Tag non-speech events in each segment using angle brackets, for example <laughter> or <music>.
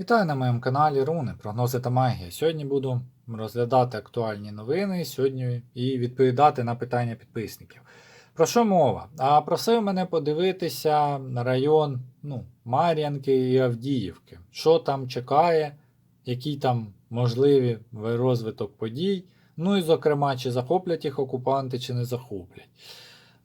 Вітаю на моєму каналі Руни, прогнози та магія. Сьогодні буду розглядати актуальні новини сьогодні і відповідати на питання підписників. Про що мова? А просив мене подивитися на район ну, Мар'янки і Авдіївки. Що там чекає, який там можливий розвиток подій. Ну і, зокрема, чи захоплять їх окупанти, чи не захоплять.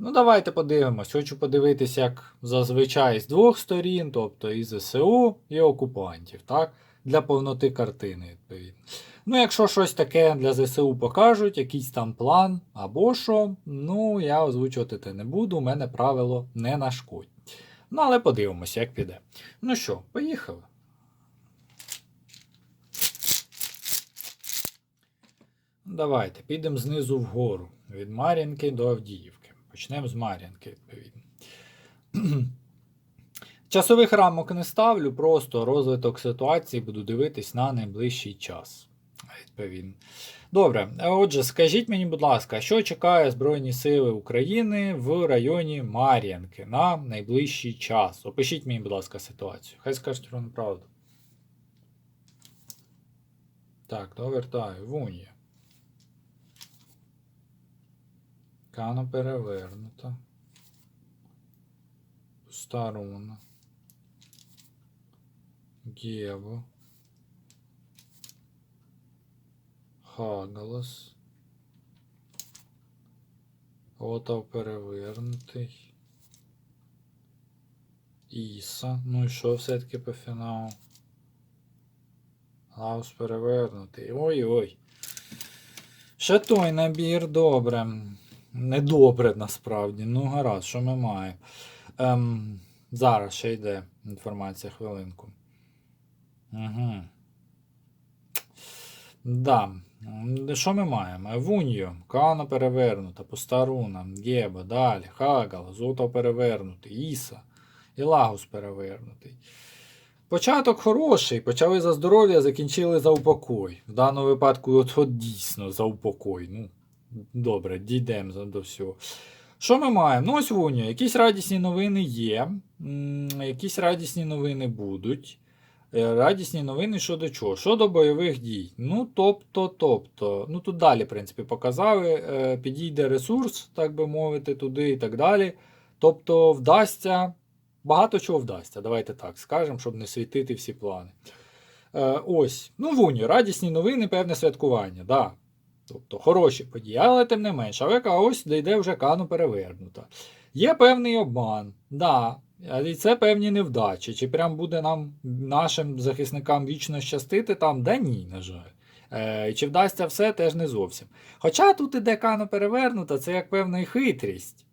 Ну, давайте подивимось. Хочу подивитися, як зазвичай з двох сторін, тобто і ЗСУ, і окупантів, так? Для повноти картини, відповідно. Ну, якщо щось таке для ЗСУ покажуть, якийсь там план або що, ну я озвучувати те не буду, у мене правило не нашкодь. Ну, але подивимося, як піде. Ну що, поїхали. Давайте підемо знизу вгору, від Мар'їнки до Авдіївки. Почнемо з Мар'їнки, відповідно. <clears throat> Часових рамок не ставлю, просто розвиток ситуації буду дивитись на найближчий час. Відповідно. Добре, отже, скажіть мені, будь ласка, що чекає Збройні Сили України в районі Мар'їнки на найближчий час? Опишіть мені, будь ласка, ситуацію. Хай скажуть про неправду. Так, довертаю. Вунія. Кано перевернута. Пуста руна. Гєво. Хагалас. Отав перевернутий. Іса. Ну і що все-таки по фіналу? Гаус перевернутий. Ой-ой. Ще той набір добре. Недобре насправді. Ну, гаразд, що ми маємо. Ем, зараз ще йде інформація хвилинку. Угу. Да. Що ми маємо? Вуньо, Кано перевернута, Постаруна, Геба, далі, Хагал, Зото перевернутий, Іса, Ілагус перевернутий. Початок хороший, почали за здоров'я, закінчили за упокой. В даному випадку, от, от дійсно за упокой. Ну, добре, дійдемо до всього. Що ми маємо? Ну, ось Вуньо, якісь радісні новини є, якісь радісні новини будуть. Е, Радісні новини щодо чого? Щодо бойових дій. Ну, тобто, тобто, ну тут далі, в принципі, показали, е, підійде ресурс, так би мовити, туди і так далі. Тобто, вдасться, багато чого вдасться, давайте так скажемо, щоб не світити всі плани. Е, ось, ну, Вуні, радісні новини, певне святкування, да. Тобто хороші події, але тим не менше, але ось йде вже кану перевернута. Є певний обман, да. Але це певні невдачі. Чи прям буде нам, нашим захисникам вічно щастити там? Да ні, на жаль. Е, чи вдасться все, теж не зовсім. Хоча тут іде кано перевернута, це як певна хитрість.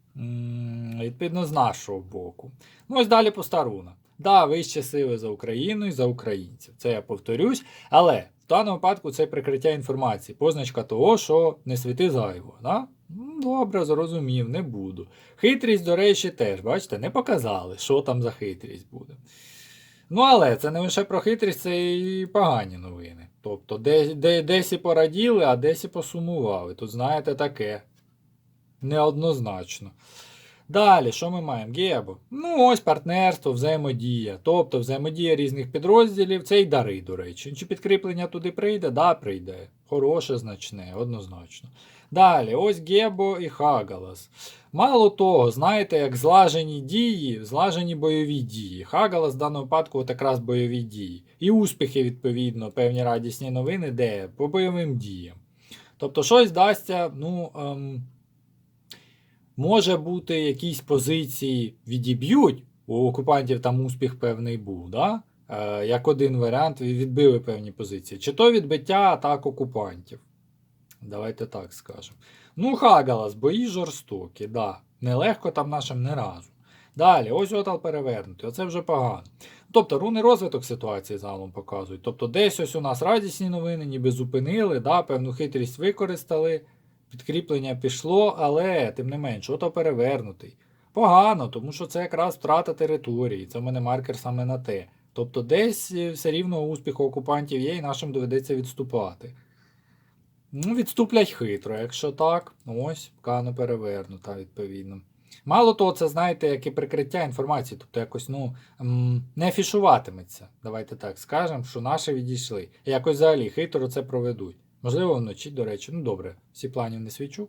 Відповідно, з нашого боку. Ну, ось далі постаруна. Да, вище сили за Україну і за українців. Це я повторюсь. Але даному випадку це прикриття інформації, позначка того, що не світи зайво. Да? Ну, Добре, зрозумів, не буду. Хитрість, до речі, теж, бачите, не показали, що там за хитрість буде. Ну, але це не лише про хитрість, це і погані новини. Тобто, де, де, десь і пораділи, а десь і посумували. Тут, знаєте, таке. Неоднозначно. Далі, що ми маємо? Гебо. Ну, ось партнерство, взаємодія. Тобто взаємодія різних підрозділів, це й дари, до речі. Чи підкріплення туди прийде? Да, прийде. Хороше, значне, однозначно. Далі, ось Гебо і Хагалас. Мало того, знаєте, як злажені дії, злажені бойові дії. Хагалас в даному випадку от якраз бойові дії. І успіхи, відповідно, певні радісні новини, де по бойовим діям. Тобто, щось дасться, ну. Ем, Може бути, якісь позиції відіб'ють, у окупантів там успіх певний був, да? е, як один варіант відбили певні позиції. Чи то відбиття атак окупантів. Давайте так скажемо. Ну, Хагалас, бої жорстокі, да. Нелегко там нашим не разу. Далі, ось отал перевернутий, оце вже погано. Тобто руни розвиток ситуації загалом показують. Тобто, десь ось у нас радісні новини, ніби зупинили, да, певну хитрість використали, підкріплення пішло, але тим не менш, ото перевернутий. Погано, тому що це якраз втрата території. Це в мене маркер саме на те. Тобто, десь е, все рівно успіх окупантів є, і нашим доведеться відступати. Ну, відступлять хитро, якщо так, ось, кано перевернута, відповідно. Мало того, це знаєте, як і прикриття інформації, тобто якось ну, не афішуватиметься. Давайте так скажемо, що наші відійшли. Якось взагалі хитро це проведуть. Можливо, вночі, до речі, ну добре, всі планів не свічу.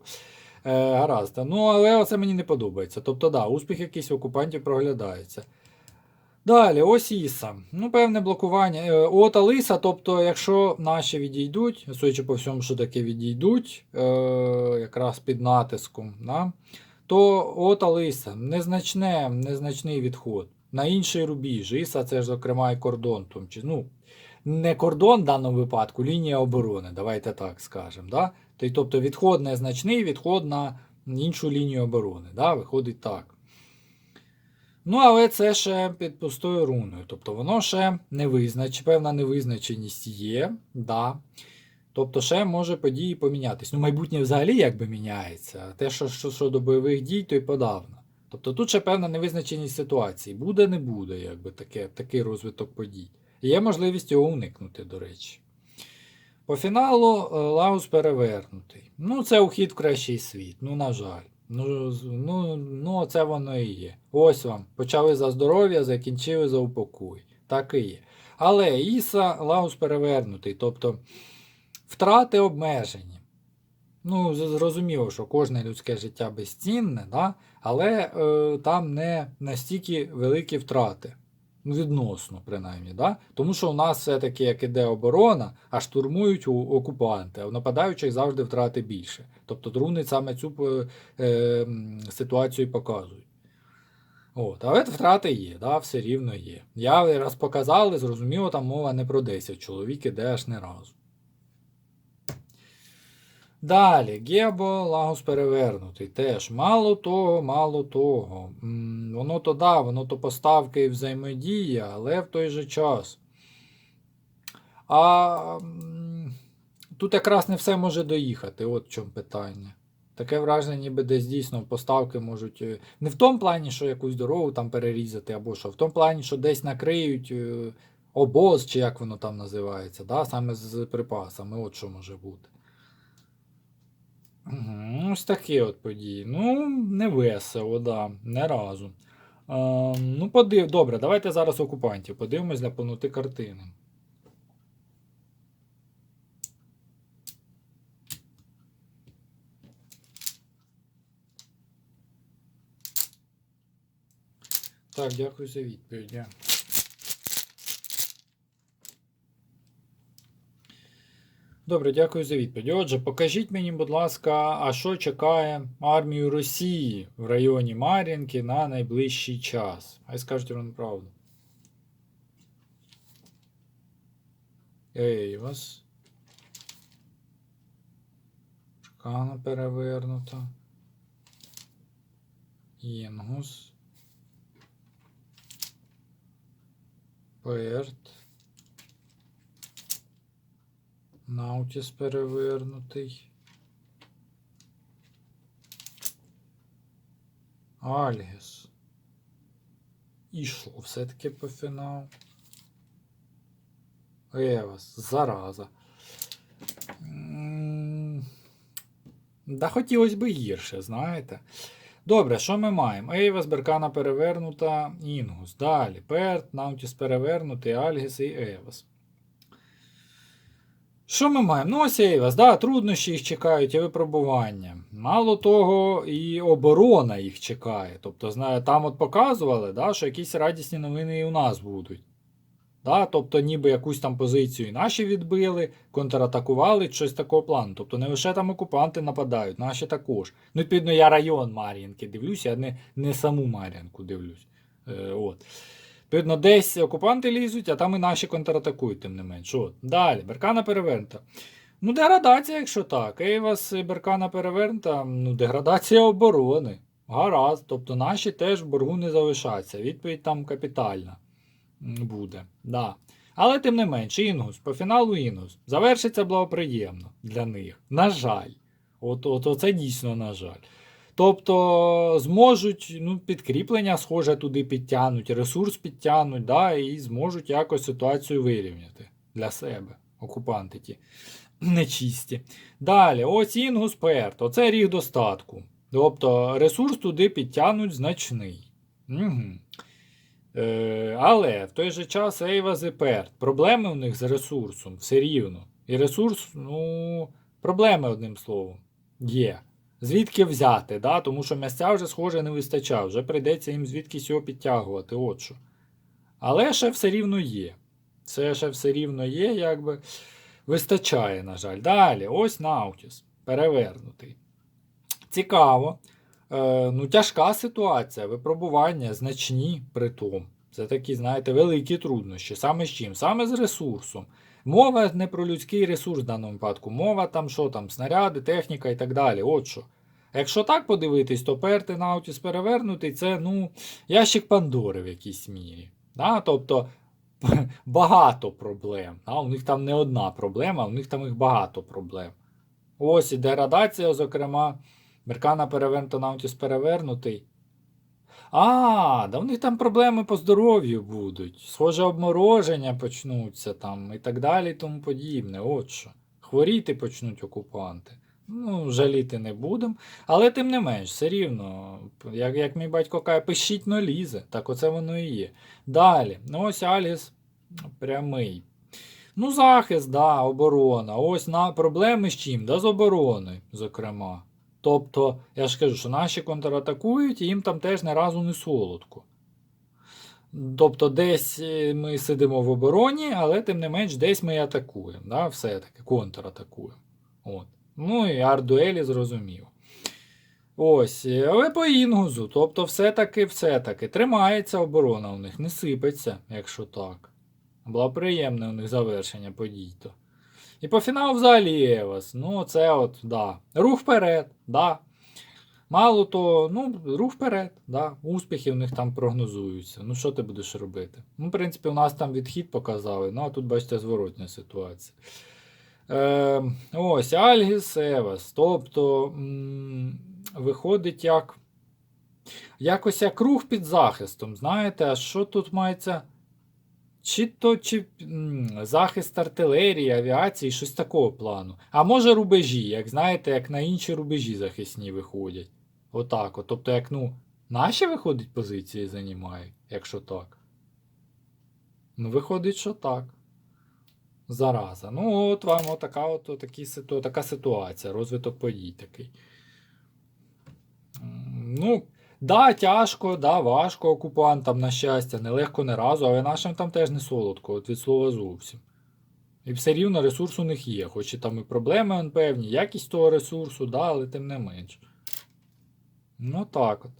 Е, гаразд. Ну, але це мені не подобається. Тобто, да, успіх якийсь окупантів проглядається. Далі, ось Іса. Ну, певне блокування. Е, От Алиса, тобто, якщо наші відійдуть, судячи по всьому, що таке відійдуть, е, якраз під натиском, да, то от Алиса, незначне, незначний відход. На інший рубіж. Іса це ж, зокрема, і кордон. тому числі. Ну, не кордон в даному випадку, лінія оборони, давайте так скажемо. Да? Тобто- відход незначний, відход на іншу лінію оборони. Да? Виходить так. Ну, але це ще під пустою руною. Тобто воно ще не визнач... певна невизначеність є. Да. Тобто ще може події помінятись. Ну, майбутнє взагалі якби міняється. Те, що, що, що до бойових дій, то й подавно. Тобто тут ще певна невизначеність ситуації. Буде, не буде, якби таке, такий розвиток подій. Є можливість його уникнути, до речі. По фіналу е, Лаус перевернутий. Ну, це ухід в кращий світ. Ну, на жаль. Ну, ну, ну, це воно і є. Ось вам. Почали за здоров'я, закінчили за упокой. Так і є. Але Іса Лаус перевернутий. Тобто втрати обмежені. Ну, зрозуміло, що кожне людське життя безцінне, да? але е, там не настільки великі втрати. Ну, Відносно, принаймні, да? тому що у нас все-таки як іде оборона, а штурмують у- окупанти, а у нападаючих завжди втрати більше. Тобто друни саме цю е, е, ситуацію показують. От, але втрати є, да, все рівно є. Я раз показали, зрозуміло, там мова не про 10 чоловік іде аж не разу. Далі, Гебо Лагус перевернутий. Теж мало того, мало того. Воно то да, воно то поставки і взаємодія, але в той же час. А тут якраз не все може доїхати, от в чому питання. Таке враження, ніби десь дійсно поставки можуть. е, Не в тому плані, що якусь дорогу там перерізати або що, в тому плані, що десь накриють е, обоз, чи як воно там називається, да? саме з припасами, от що може бути. Угу, ось такі от події. Ну, не весело, да, не разу. Е, ну, подив... Добре, давайте зараз окупантів. Подивимось для повноти картини. Так, дякую за відповідь. Добре, дякую за відповідь. Отже, покажіть мені, будь ласка, а що чекає армію Росії в районі Мар'їнки на найближчий час? Хай скажуть вам правду. Ей, вас. Шкана перевернута. Інгус. Перт. Наутіс перевернутий. Альгіс. Ішло все-таки по фіналу. Евас, зараза. Да хотілося б гірше, знаєте. Добре, що ми маємо? Ейвас, Беркана перевернута, Інгус. Далі. Перт, Наутіс перевернутий, Альгіс і Евас. Що ми маємо? Ну, ось Ейвас, да, труднощі їх чекають і випробування. Мало того, і оборона їх чекає. Тобто, знає, там от показували, да, що якісь радісні новини і у нас будуть. Да, тобто, ніби якусь там позицію наші відбили, контратакували, щось такого плану. Тобто не лише там окупанти нападають, наші також. Ну, відповідно, я район Мар'їнки дивлюся, а не, не саму Мар'їнку дивлюсь. Е, от. Відповідно, десь окупанти лізуть, а там і наші контратакують, тим не менш. От. Далі, Беркана перевернута. Ну, деградація, якщо так. Ейвас і Беркана перевернута, ну, деградація оборони. Гаразд. Тобто наші теж в боргу не залишаться. Відповідь там капітальна буде. Да. Але тим не менш, Інгус, по фіналу Інгус. Завершиться благоприємно для них. На жаль. От, от, оце дійсно на жаль. Тобто зможуть ну, підкріплення, схоже, туди підтягнуть, ресурс підтягнуть, да, і зможуть якось ситуацію вирівняти для себе, окупанти ті нечисті. Далі, ось Інгус Перт, оце ріг достатку. Тобто ресурс туди підтягнуть значний. Угу. Е, але в той же час Ейваз і. Проблеми у них з ресурсом все рівно. І ресурс, ну, проблеми одним словом, є. Звідки взяти, да? тому що місця вже, схоже, не вистачає, вже прийдеться їм звідкись його підтягувати. От що. Але ще все рівно є. Це ще все рівно є, якби вистачає, на жаль. Далі, ось Наутіс. Перевернутий. Цікаво. Е, ну, тяжка ситуація, випробування значні при тому. Це такі, знаєте, великі труднощі. Саме з чим? Саме з ресурсом. Мова не про людський ресурс в даному випадку. Мова там, що там, снаряди, техніка і так далі. От що. Якщо так подивитись, то перти Наутіс перевернутий це ну, ящик Пандори в якійсь мірі. Да? Тобто <laughs> багато проблем. Да? У них там не одна проблема, у них там їх багато проблем. Ось і деградація, зокрема, Меркана перевернута, Наутіс перевернутий. А, да в них там проблеми по здоров'ю будуть. Схоже, обмороження почнуться там і так далі, і тому подібне. От що. Хворіти почнуть окупанти. Ну, жаліти не будемо. Але тим не менш, все рівно, як, як мій батько каже, пишіть но лізе. Так оце воно і є. Далі. Ну ось Альгіс прямий. Ну, захист, да, оборона. Ось на проблеми з чим? Да, з обороною, зокрема. Тобто, я ж кажу, що наші контратакують, і їм там теж не разу не солодко. Тобто, десь е, ми сидимо в обороні, але тим не менш, десь ми атакуємо. Да? Все-таки контратакуємо. От. Ну і ардуелі зрозумів. Ось, е, але по інгузу. Тобто, все-таки, все-таки тримається оборона у них, не сипеться, якщо так. Було приємне у них завершення подій. то. І по фіналу взагалі Евас. Ну, це от, да. Рух вперед, да. Мало то, ну, рух вперед, да. Успіхи в них там прогнозуються. Ну, що ти будеш робити? Ну, в принципі, у нас там відхід показали, ну, а тут, бачите, зворотня ситуація. Е, ось, Альгіс Евас. Тобто, м- виходить як. Якось як рух під захистом. Знаєте, а що тут мається? Чи то чи захист артилерії, авіації, щось такого плану. А може рубежі, як знаєте, як на інші рубежі захисні виходять. Отак. от. Тобто, як ну, наші виходить позиції займають, якщо так. Ну, виходить, що так. Зараза. Ну, от вам отака, от, такі, така ситуація, розвиток подій такий. Ну, Да, тяжко, да, важко окупантам, на щастя, нелегко не разу, але нашим там теж не солодко, от від слова зовсім. І все рівно ресурс у них є, хоч і там і проблеми певні, якість того ресурсу, да, але тим не менш. Ну так от.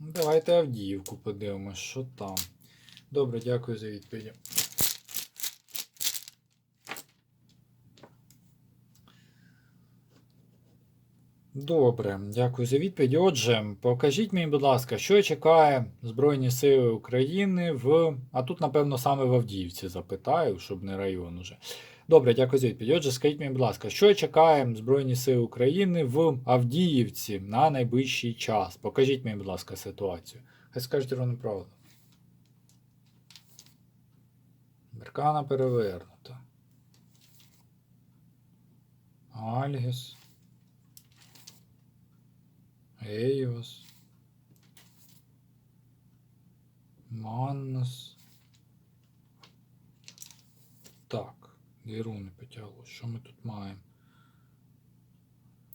Ну, Давайте Авдіївку подивимось, що там. Добре, дякую за відповідь. Добре, дякую за відповідь. Отже, покажіть мені, будь ласка, що чекає Збройні Сили України в. А тут, напевно, саме в Авдіївці запитаю, щоб не район уже. Добре, дякую за відповідь. Отже, скажіть мені, будь ласка, що чекає Збройні Сили України в Авдіївці на найближчий час? Покажіть мені, будь ласка, ситуацію. Хай скажуть ровно правду. Беркана перевернута. Альгіс. Ейос. Маннас. Так, дві руни потягло. Що ми тут маємо?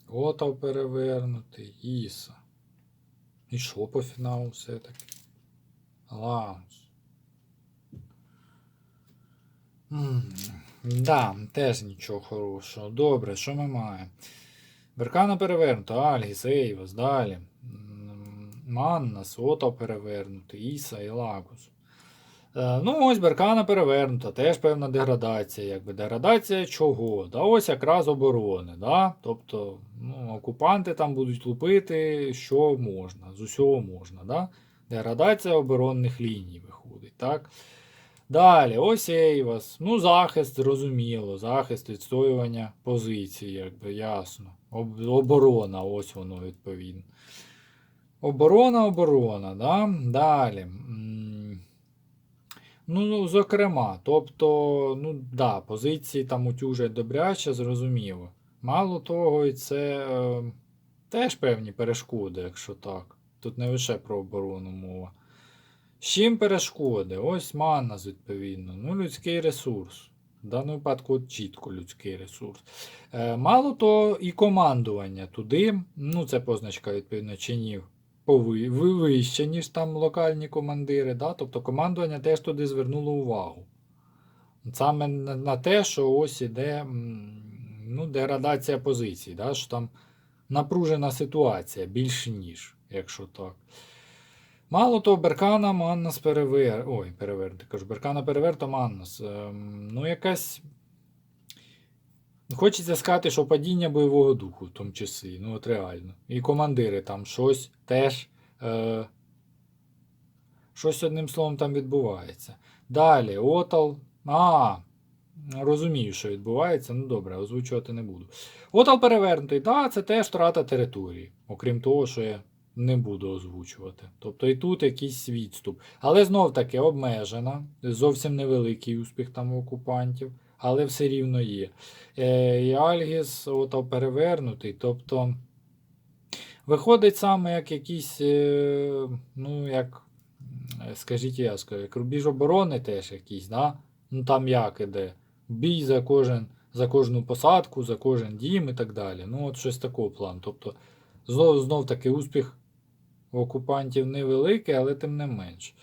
Отав перевернутий, Іса. І що по фіналу все-таки? Лаунс. М, Да, теж нічого хорошого. Добре, що ми маємо? Беркана перевернута, Альгіс, Ейвас, далі. Манна, Сота перевернута, Іса і Лагус. Е, Ну, ось Беркана перевернута, теж певна деградація. Якби Деградація чого? Да ось якраз оборони. Да? Тобто ну, окупанти там будуть лупити, що можна, з усього можна. Да? Деградація оборонних ліній виходить. так? Далі, ось Ейвас. Ну, захист, зрозуміло. Захист, відстоювання позиції, якби ясно. Об, оборона, ось воно відповідно. Оборона, оборона, да? Далі. Ну, ну, зокрема, тобто, ну да, позиції там утюжать добряче, зрозуміло. Мало того, і це е, теж певні перешкоди, якщо так. Тут не лише про оборону мова. З чим перешкоди? Ось манна, відповідно. Ну, людський ресурс. В даному випадку чітко людський ресурс. Е, мало того, і командування туди, ну це позначка, відповідно, чинів вище, ніж там локальні командири. Да? Тобто командування теж туди звернуло увагу. Саме на, те, що ось іде ну, деградація позицій, да? що там напружена ситуація більш ніж, якщо так. Мало того, Беркана Маннас перевер. Ой, перевернути. Кажу, Беркана переверто Маннас. Ем, ну, якась. Хочеться сказати, що падіння бойового духу, в тому числі. Ну, от реально. І командири там щось теж. Е, щось одним словом там відбувається. Далі, Отал. А, розумію, що відбувається. Ну добре, озвучувати не буду. Отал перевернутий, так, це теж втрата території. Окрім того, що я не буду озвучувати. Тобто і тут якийсь відступ. Але знов таки обмежена, зовсім невеликий успіх там окупантів, але все рівно є. Е, і Альгіс ото перевернутий. Тобто виходить саме як якийсь, е, ну, як, скажіть я скажу, як рубіж оборони теж якийсь, да? ну там як іде. Бій за кожен, за кожну посадку, за кожен дім і так далі. Ну, от щось такого плану. Тобто, знов, знов таки успіх окупантів невеликий, але тим не менш.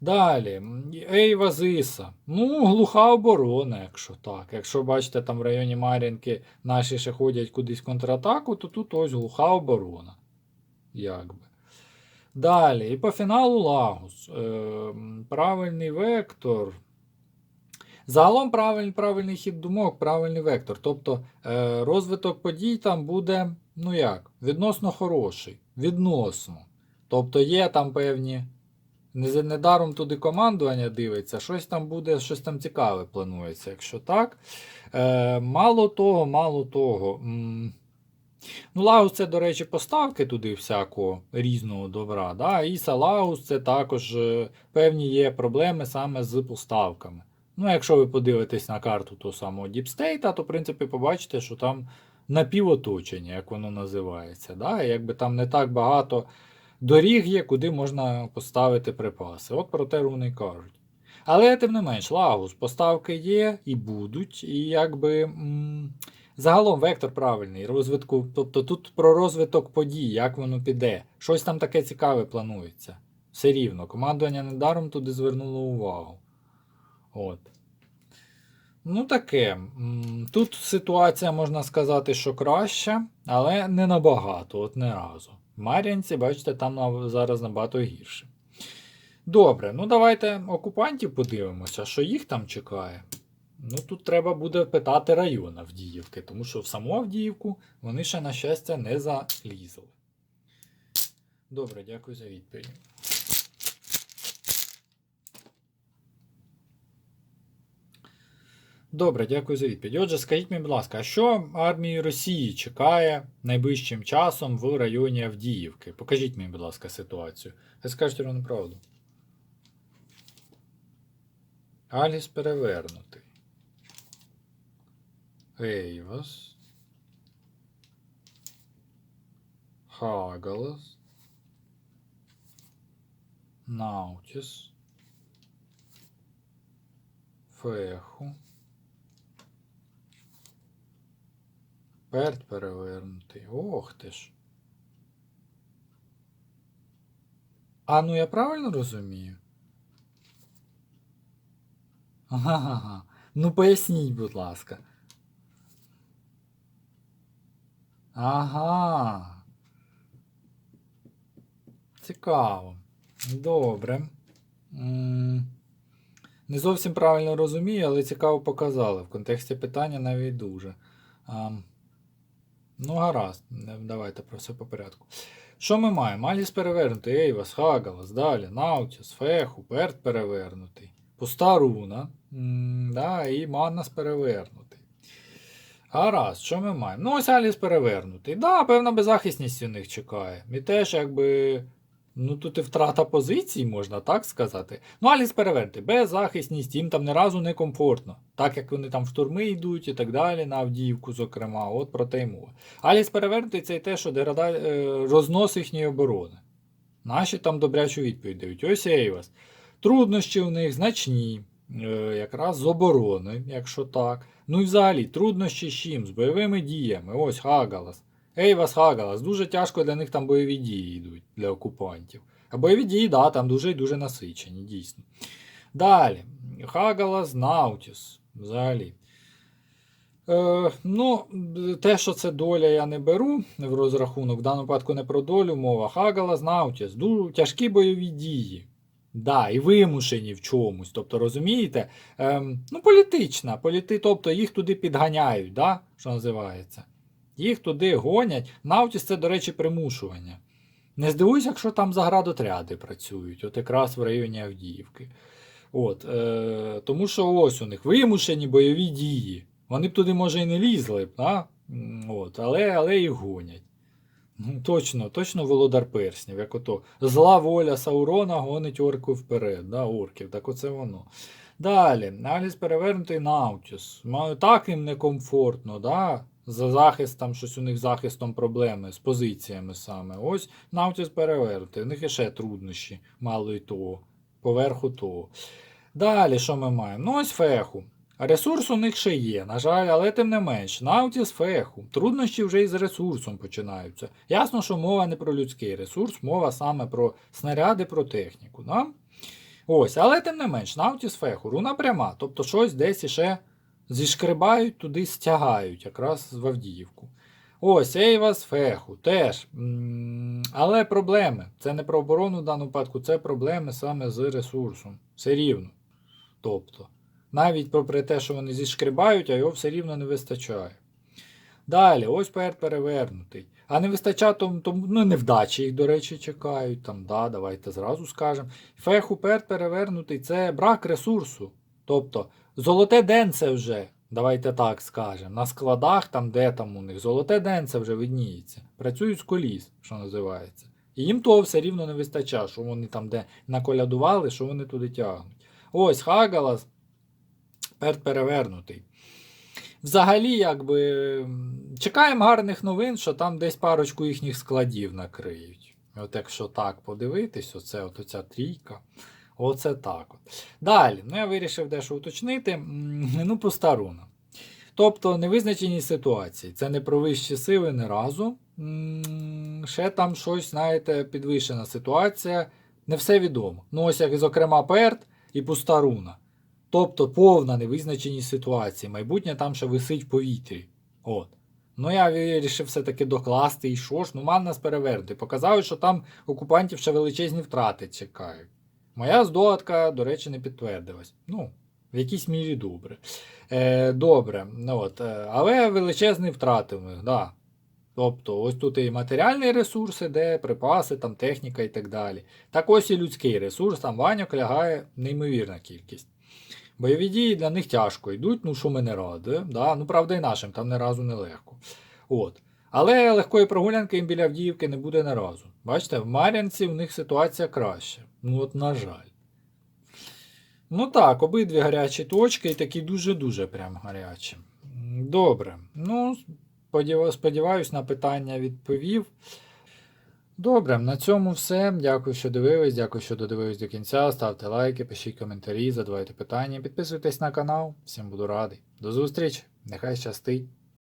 Далі, Ейва Зиса. Ну, глуха оборона, якщо так. Якщо бачите, там в районі Мар'їнки наші ще ходять кудись контратаку, то тут ось глуха оборона. Якби. Далі, і по фіналу Лагус. Е, правильний вектор. Загалом правильний, правильний хід думок, правильний вектор. Тобто е, розвиток подій там буде, ну як, відносно хороший. Відносно. Тобто є там певні. Недаром туди командування дивиться, щось там буде, щось там цікаве планується, якщо так. Е, мало того, мало того. м, Ну, Лагус це, до речі, поставки туди всякого різного добра. Да? Іса Лагус це також е, певні є проблеми саме з поставками. Ну, якщо ви подивитесь на карту того самого Діпстейта, то в принципі побачите, що там напівоточення, як воно називається. Да? І Якби там не так багато доріг є, куди можна поставити припаси. От про те вони кажуть. Але тим не менш, Лагус, поставки є і будуть, і якби. м, Загалом вектор правильний, розвитку, тобто тут про розвиток подій, як воно піде. Щось там таке цікаве планується. Все рівно. Командування недаром туди звернуло увагу. От. Ну, таке. Тут ситуація, можна сказати, що краща, але не набагато, от не разу. Мар'янці, бачите, там зараз набагато гірше. Добре, ну давайте окупантів подивимося, що їх там чекає. Ну, тут треба буде питати район Авдіївки, тому що в саму Авдіївку вони ще, на щастя, не залізли. Добре, дякую за відповідь. Добре, дякую за відповідь. Отже, скажіть мені, будь ласка, а що армії Росії чекає найближчим часом в районі Авдіївки? Покажіть мені, будь ласка, ситуацію. Ви скажете ровно правду. Аліс перевернутий. Ейвас. Хагалас. Наутіс. Феху. Перт перевернутий. Ох ти ж. А ну я правильно розумію? Ага. Ну поясніть, будь ласка. Ага. Цікаво. Добре. Не зовсім правильно розумію, але цікаво показали. В контексті питання навіть дуже. Ну, гаразд, давайте про все по порядку. Що ми маємо? Аліс перевернутий, Ейвас, Хагалас, далі, Наутіс, Феху, Перт перевернутий, Пуста руна, да, і Маннас перевернутий. Гаразд, що ми маємо? Ну, ось Аліс перевернутий. Да, певна беззахисність у них чекає. І теж, якби. Ну, тут і втрата позицій, можна так сказати. Ну, Аліс перевернути, беззахисність, їм там ні разу не комфортно. Так як вони там в штурми йдуть і так далі, на Авдіївку, зокрема, от про те й мова. Аліс перевернутий це й те, що деграда... е, рознос їхньої оборони. Наші там добрячу відповідь дають. Ось Ейвас. Труднощі у них значні, е, якраз з оборони, якщо так. Ну і взагалі, труднощі з чим? З бойовими діями. Ось Хагалас. Ейвас Хагалас. Дуже тяжко для них там бойові дії йдуть для окупантів. А бойові дії, да, там дуже і дуже насичені, дійсно. Далі. Хагалас Наутіс. Взагалі. Е, ну, те, що це доля, я не беру в розрахунок. В даному випадку не про долю мова. Хагалас Наутіс. Дуже тяжкі бойові дії. Да, і вимушені в чомусь. Тобто, розумієте? Ем, ну, політична. Політи, тобто їх туди підганяють, да? що називається. Їх туди гонять. Наутіс це, до речі, примушування. Не здивуюсь, якщо там заградотряди працюють, от якраз в районі Авдіївки. От, е, тому що ось у них вимушені бойові дії. Вони б туди, може, і не лізли, б, а? От, але, але їх гонять. Ну, Точно, точно володар перснів, як ото зла воля Саурона гонить орку вперед, да, орків, так оце воно. Далі, Аліс перевернутий Наутіс. Так їм некомфортно, да? За захист, там щось у них з захистом проблеми, з позиціями саме. Ось Наутіс перевернутий. У них іще труднощі, мало й того, поверху того. Далі, що ми маємо? Ну, ось феху. Ресурс у них ще є, на жаль, але тим не менш. Наутіс феху. Труднощі вже із ресурсом починаються. Ясно, що мова не про людський ресурс, мова саме про снаряди, про техніку. Да? Ось, але тим не менш, Наутіс феху, руна пряма, тобто щось десь іще зішкрибають, туди стягають, якраз в Авдіївку. Ось, Ейвас феху, теж. Але проблеми. Це не про оборону в даному випадку, це проблеми саме з ресурсом. Все рівно. Тобто, навіть попри те, що вони зішкрибають, а його все рівно не вистачає. Далі, ось перед перевернутий. А не вистачає, тому, тому ну, невдачі їх, до речі, чекають. Там, да, давайте зразу скажемо. Феху перед перевернутий це брак ресурсу. Тобто, золоте денце вже, давайте так скажемо, на складах, там, де там у них, золоте денце вже видніється. Працюють з коліс, що називається. І їм того все рівно не вистачає, що вони там де наколядували, що вони туди тягнуть. Ось Хагалас перевернутий. Взагалі, якби чекаємо гарних новин, що там десь парочку їхніх складів накриють. От якщо так подивитись, оце от оця трійка. Оце так. От. Далі, ну я вирішив дещо уточнити. Ну, по старунам. Тобто невизначені ситуації. Це не про вищі сили не разу. Ще там щось, знаєте, підвищена ситуація. Не все відомо. Ну, ось як, зокрема, Перт і пуста руна. Тобто повна невизначеність ситуації. Майбутнє там ще висить в повітрі. От. Ну, я вирішив все-таки докласти і що ж, ну ман нас перевернути. Показали, що там окупантів ще величезні втрати чекають. Моя здогадка, до речі, не підтвердилась. Ну, в якійсь мірі добре. Е, добре, ну, от, е, але величезні втрати в них, да. Тобто, ось тут і матеріальний ресурс іде, припаси, там, техніка і так далі. Так ось і людський ресурс, там ваньок лягає неймовірна кількість. Бойові дії для них тяжко йдуть, ну що ми не радуємо. Да? Ну, правда, і нашим там не разу не легко. От. Але легкої прогулянки їм біля Авдіївки не буде не разу. Бачите, в Мар'янці в них ситуація краща. Ну от, на жаль. Ну так, обидві гарячі точки і такі дуже-дуже прям гарячі. Добре. Ну, сподіваюсь, на питання відповів. Добре, на цьому все. Дякую, що дивились. Дякую, що додивились до кінця. Ставте лайки, пишіть коментарі, задавайте питання, підписуйтесь на канал. Всім буду радий. До зустрічі. Нехай щастить.